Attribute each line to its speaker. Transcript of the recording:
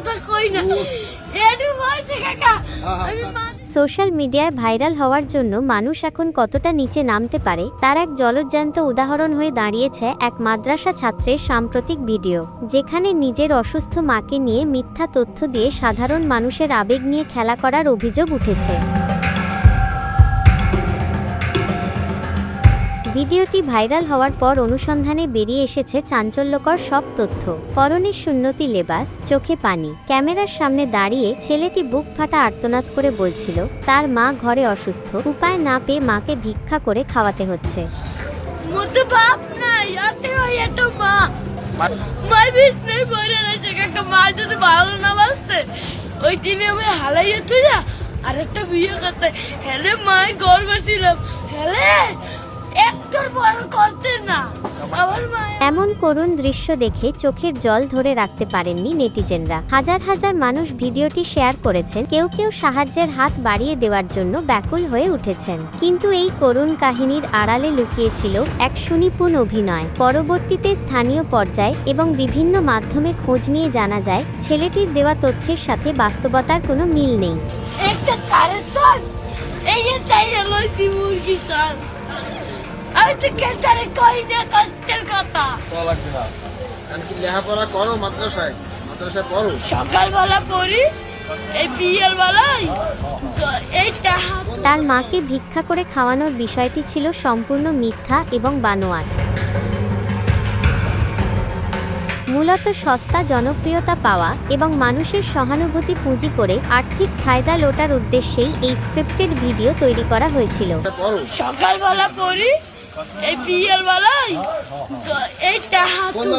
Speaker 1: কথা কই না। এটু বলছে কাকা আমি
Speaker 2: সোশ্যাল মিডিয়ায় ভাইরাল হওয়ার জন্য মানুষ এখন কতটা নিচে নামতে পারে তার এক জলজ্যান্ত উদাহরণ হয়ে দাঁড়িয়েছে এক মাদ্রাসা ছাত্রের সাম্প্রতিক ভিডিও যেখানে নিজের অসুস্থ মাকে নিয়ে মিথ্যা তথ্য দিয়ে সাধারণ মানুষের আবেগ নিয়ে খেলা করার অভিযোগ উঠেছে। ভিডিওটি ভাইরাল হওয়ার পর অনুসন্ধানে বেরিয়ে এসেছে চাঞ্চল্যকর সব তথ্য। পরনের শূন্যতি লেবাস চোখে পানি। ক্যামেরার সামনে দাঁড়িয়ে ছেলেটি বুক ফাটা আর্তনাদ করে বলছিল তার মা ঘরে অসুস্থ। উপায় না পেয়ে মাকে ভিক্ষা করে খাওয়াতে হচ্ছে।
Speaker 1: মা। যদি ভালো না ওই আমি হালাইয়ে তুই আরেকটা বিয়ে করতে। হেলে মায়ের গর্ব ছিলাম
Speaker 2: এমন করুণ দৃশ্য দেখে চোখের জল ধরে রাখতে পারেননি নেটিজেনরা। হাজার হাজার মানুষ ভিডিওটি শেয়ার করেছেন, কেউ কেউ সাহায্যের হাত বাড়িয়ে দেওয়ার জন্য ব্যাকুল হয়ে উঠেছেন। কিন্তু এই করুণ কাহিনীর আড়ালে লুকিয়েছিল এক সুনিপুণ অভিনয়। পরবর্তীতে স্থানীয় পর্যায়ে এবং বিভিন্ন মাধ্যমে খোঁজ নিয়ে জানা যায়, ছেলেটির দেওয়া তথ্যের সাথে বাস্তবতার কোনো মিল নেই।
Speaker 1: একটা আমি তো কেচারে কই না কষ্টের কথা।
Speaker 3: লাগবে না। কি লেখাপড়া করো মাদ্রাসায়? মাদ্রাসায় পড়ো।
Speaker 1: সকালবেলা পড়ি এই বিয়ের বেলায়। তো
Speaker 2: তার মাকে ভিক্ষা করে খাওয়ানোর বিষয়টি ছিল সম্পূর্ণ মিথ্যা এবং বানোয়ার মূলত সস্তা জনপ্রিয়তা পাওয়া এবং মানুষের সহানুভূতি পুঁজি করে আর্থিক ফায়দা লোটার উদ্দেশ্যেই এই স্ক্রিপ্টেড ভিডিও তৈরি করা হয়েছিল।
Speaker 1: সকালবেলা পড়ি এই বিয়ের বেলায় তো এই টাহা
Speaker 3: কোন